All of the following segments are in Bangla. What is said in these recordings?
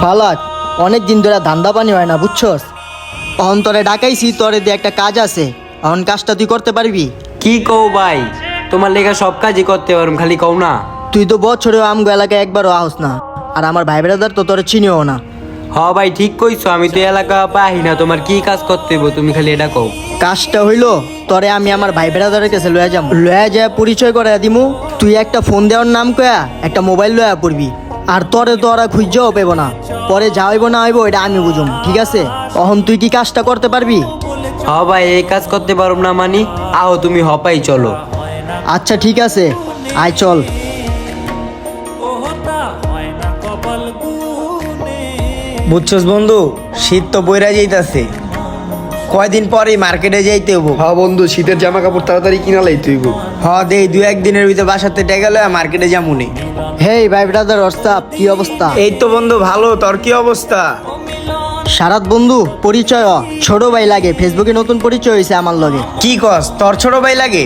ফালাক অনেক দিন ধরে ধান্দা পানি হয় না বুঝছস? অহন তোরে ডাকাইছি তোরে দিয়ে একটা কাজ আছে। অহন কাজটা তুই করতে পারবি? কি কও ভাই? তোমার লেখা সব কাজই করতে পারুম খালি কও না। তুই তো বছরেও আমগো এলাকায় একবারও আহস না। আর আমার ভাই ব্রাদার তো তোরে চিনিও না। হ ভাই ঠিক কইছো আমি তো এলাকা পাই না তোমার কি কাজ করতে হইব তুমি খালি এটা কও। কাজটা হইল তরে আমি আমার ভাই ব্রাদারের কাছে লয়া যাম লয়া যায় পরিচয় করে দিমু তুই একটা ফোন দেওয়ার নাম কয়া একটা মোবাইল লয়া পড়বি। আর তরে তো ওরা খুঁজেও পেবো না। পরে যা হইব না হইব এটা আমি বুঝুম ঠিক আছে? অহন তুই কি কাজটা করতে পারবি? হ ভাই এই কাজ করতে পারুম না মানি আও তুমি হপাই চলো। আচ্ছা ঠিক আছে আয় চল। বুঝছস বন্ধু শীত তো বইরা যাইতাছে। কয়দিন পরে মার্কেটে যাইতে হব হ্যাঁ বন্ধু শীতের জামা কাপড় তাড়াতাড়ি কিনা লাই তুই গো। হ দেই দু একদিনের ভিতরে বাসাতে টেকা লয়া মার্কেটে যামুনি হেই ভাই ব্রাদার অস্তাব কি অবস্থা? এই তো বন্ধু ভালো। তোর কি অবস্থা? সারাত বন্ধু পরিচয়। ছোট ভাই লাগে ফেসবুকে নতুন পরিচয় হয়েছে আমার লগে। কি কস তোর ছোট ভাই লাগে?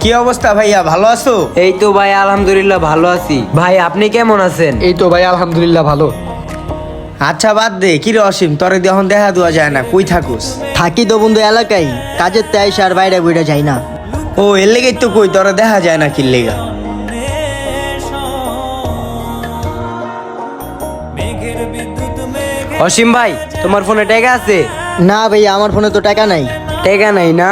কি অবস্থা ভাইয়া ভালো আছো? এই তো ভাই আলহামদুলিল্লাহ ভালো আছি। ভাই আপনি কেমন আছেন? এই তো ভাই আলহামদুলিল্লাহ ভালো। আচ্ছা বাদ দে কি রে অসীম? তোরে যখন দেখা দেওয়া যায় না কই থাকুস? থাকি তো বন্ধু এলাকায় কাজের তাই আর বাইরে বইটা যাই না। ও এর লেগেই তো কই তোরা দেখা যায় না কি লেগা? অসীম ভাই তোমার ফোনে টাকা আছে? না ভাই আমার ফোনে তো টাকা নাই। টাকা নাই না?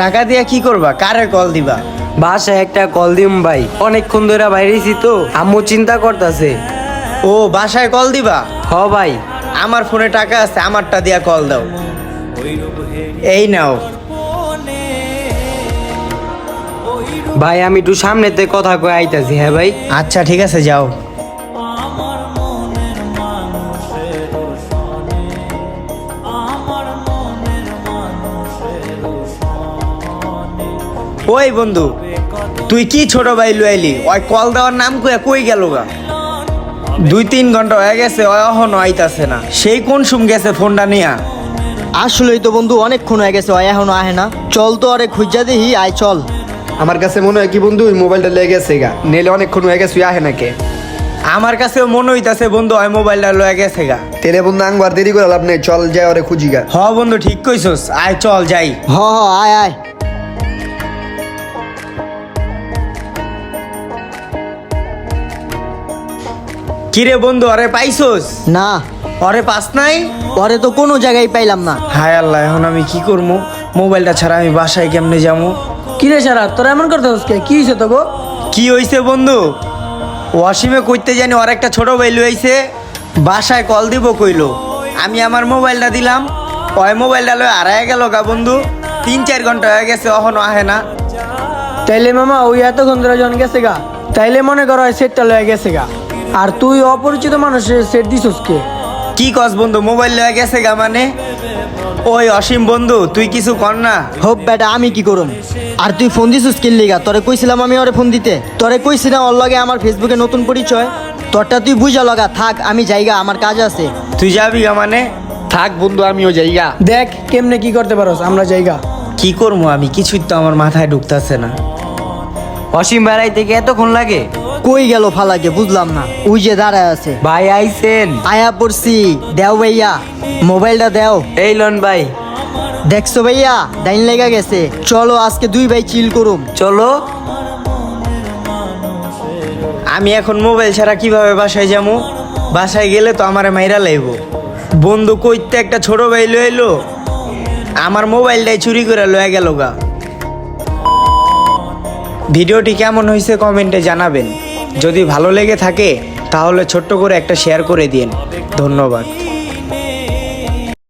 টাকা দিয়া কি করবা? কারে কল দিবা? বাসায় একটা কল দিম ভাই। অনেকক্ষণ ধরে বাইরেছি তো আম্মু চিন্তা করতেছে। ও বাসায় কল দিবা? হ ভাই। আমার ফোনে টাকা আছে আমারটা দিয়া কল দাও। এই নাও। ভাই আমি একটু সামনেতে কথা কয়ে আইতাছি হ্যাঁ ভাই? আচ্ছা ঠিক আছে যাও। ওই বন্ধু তুই কি ছোট ভাই লুয়াইলি? ওই কল দেওয়ার নাম কই কই গেল গা? দুই তিন ঘণ্টা হয়ে গেছে এখনও আইতাছে না। সেই কোন সুম গেছে ফোনটা নিয়া? আসলেই তো বন্ধু অনেকক্ষণ হয়ে গেছে ও এখনও আহে না। চল তো আরে খুঁজা দেখি আয় চল। আমার কাছে মনে হয় কি বন্ধু ওই মোবাইলটা লেগে গেছে গা। নেলে অনেকক্ষণ হয়ে গেছে আহে নাকি আমার কাছেও মনে হইতাছে বন্ধু ওই মোবাইলটা লয়ে গেছে গা। তেলে বন্ধু আংবার দেরি করে লাভ নেই চল যাই ওরে খুঁজি গা। হ বন্ধু ঠিক কইছস আয় চল যাই। হ হ আয় আয়। কিরে বন্ধু আরে পাইছস? না। অরে পাস নাই? পরে তো কোনো জায়গায় পাইলাম না। হায় আল্লাহ এখন আমি কি করব মোবাইলটা ছাড়া আমি বাসায় কেমনে যাব কিরে সারা তোরা এমন করতে হচ্ছে কি হয়েছে তো গো কি হইছে বন্ধু? ওয়াসিমে কইতে জানি ওর একটা ছোট ভাই লইছে বাসায় কল দিব কইলো। আমি আমার মোবাইলটা দিলাম। ওই মোবাইলটা লয়ে আড়াই গেল গা বন্ধু। তিন চার ঘণ্টা হয়ে গেছে এখনও আহে না। তাইলে মামা ওই এতক্ষণ ধরে জন গেছে গা। তাইলে মনে করো সেটটা লয়ে গেছে গা। আর তুই অপরিচিত মানুষের সেট দিছস কে? কি কস বন্ধু মোবাইল লয়ে গেছে গা মানে? ওই অসীম বন্ধু তুই কিছু কর না। হোপ বেটা আমি কি করুম? আর তুই ফোন দিছিস কিল লিগা? তোরে কইছিলাম আমি ওরে ফোন দিতে। তোরে কইছিলাম ওর লগে আমার ফেসবুকে নতুন পরিচয়। তোরটা তুই বুঝা লগা থাক আমি জায়গা আমার কাজ আছে। তুই যাবি গা মানে? থাক বন্ধু আমিও যাই গা দেখ কেমনে কি করতে পারোস আমরা জায়গা কি করব আমি? কিছুই তো আমার মাথায় ঢুকতেছে না। অসীম বেড়াই থেকে এতক্ষণ লাগে? কই গেল ফালাকে বুঝলাম না। ওই যে দাঁড়ায় আছে। ভাই আইছেন? আয়া পড়ছি। দেও ভাইয়া মোবাইলটা দেও। এই লন ভাই। দেখছ ভাইয়া ডাইন লেগা গেছে। চলো আজকে দুই ভাই চিল করুম। চলো। আমি এখন মোবাইল ছাড়া কীভাবে বাসায় যাব বাসায় গেলে তো আমার মাইরা লাইব। বন্ধু কইতে একটা ছোট ভাই লইলো আমার মোবাইলটাই চুরি করে লয়ে গেল গা। ভিডিওটি কেমন হয়েছে কমেন্টে জানাবেন। যদি ভালো লেগে থাকে তাহলে ছোট্ট করে একটা শেয়ার করে দিন ধন্যবাদ।